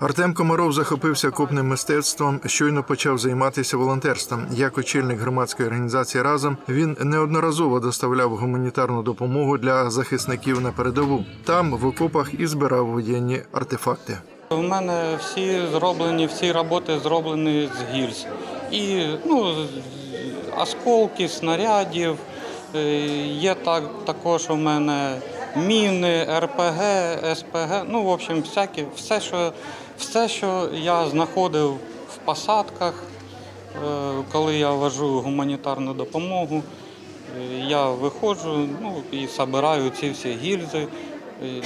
Артем Комаров захопився копним мистецтвом, щойно почав займатися волонтерством. Як очільник громадської організації разом він неодноразово доставляв гуманітарну допомогу для захисників на передову. Там в окопах і збирав воєнні артефакти. У мене всі зроблені, всі роботи зроблені з гільз. І ну, осколки, снарядів. Е, Є так, також у мене міни, РПГ, СПГ. Ну, в общем, всякі, все, що, все, що я знаходив в посадках, е, коли я вожу гуманітарну допомогу. Е, Я виходжу ну, і збираю ці всі гільзи. Е,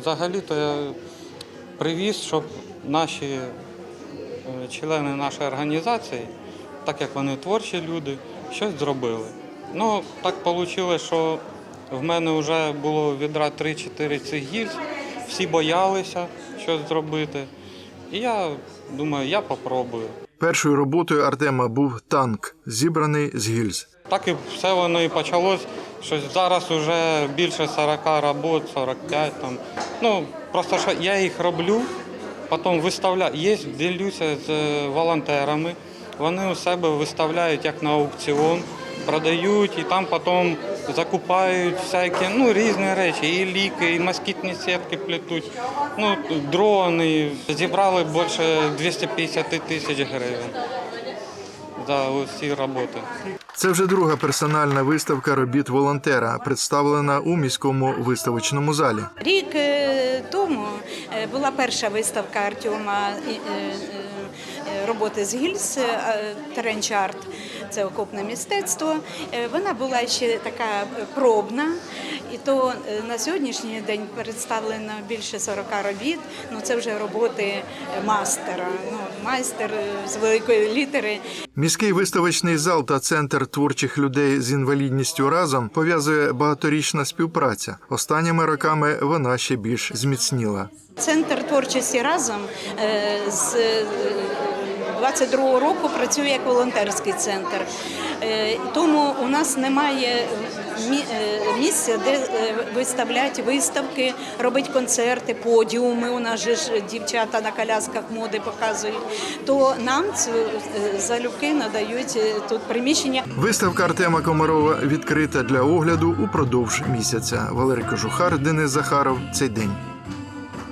Взагалі-то я привіз, щоб наші члени нашої організації, так як вони творчі люди, щось зробили. Ну, так вийшло, що в мене вже було відра 3-4 цих гільз, всі боялися щось зробити. І я думаю, я попробую. Першою роботою Артема був танк, зібраний з гільз. Так і все воно і почалось. Що зараз вже більше 40 робот, 45 там. Ну, просто що я їх роблю, потім виставляю. Є, ділюся з е, волонтерами. Вони у себе виставляють як на аукціон, продають і там потім закупають всякі ну, різні речі. І ліки, і москітні сітки плетуть, ну, дрони. Зібрали більше 250 тисяч гривень за ці роботи. Це вже друга персональна виставка робіт волонтера, представлена у міському виставочному залі. Рік е, тому е, була перша виставка Артема е, роботи з гільз Теренчарт. Це окопне мистецтво. Е, Вона була ще така пробна, і то е, на сьогоднішній день представлено більше 40 робіт. Ну це вже роботи е, мастера. Ну майстер з великої літери. Міський виставочний зал та центр творчих людей з інвалідністю разом пов'язує багаторічна співпраця. Останніми роками вона ще більш зміцніла. Центр творчості разом з 22 року працює як волонтерський центр. Е, Тому у нас немає е, місця, де е, виставляти виставки, робити концерти, подіуми. У нас же ж дівчата на колясках моди показують. То нам е, залюбки надають е, тут приміщення. Виставка Артема Комарова відкрита для огляду упродовж місяця. Валерій Кожухар, Денис Захаров. Цей день.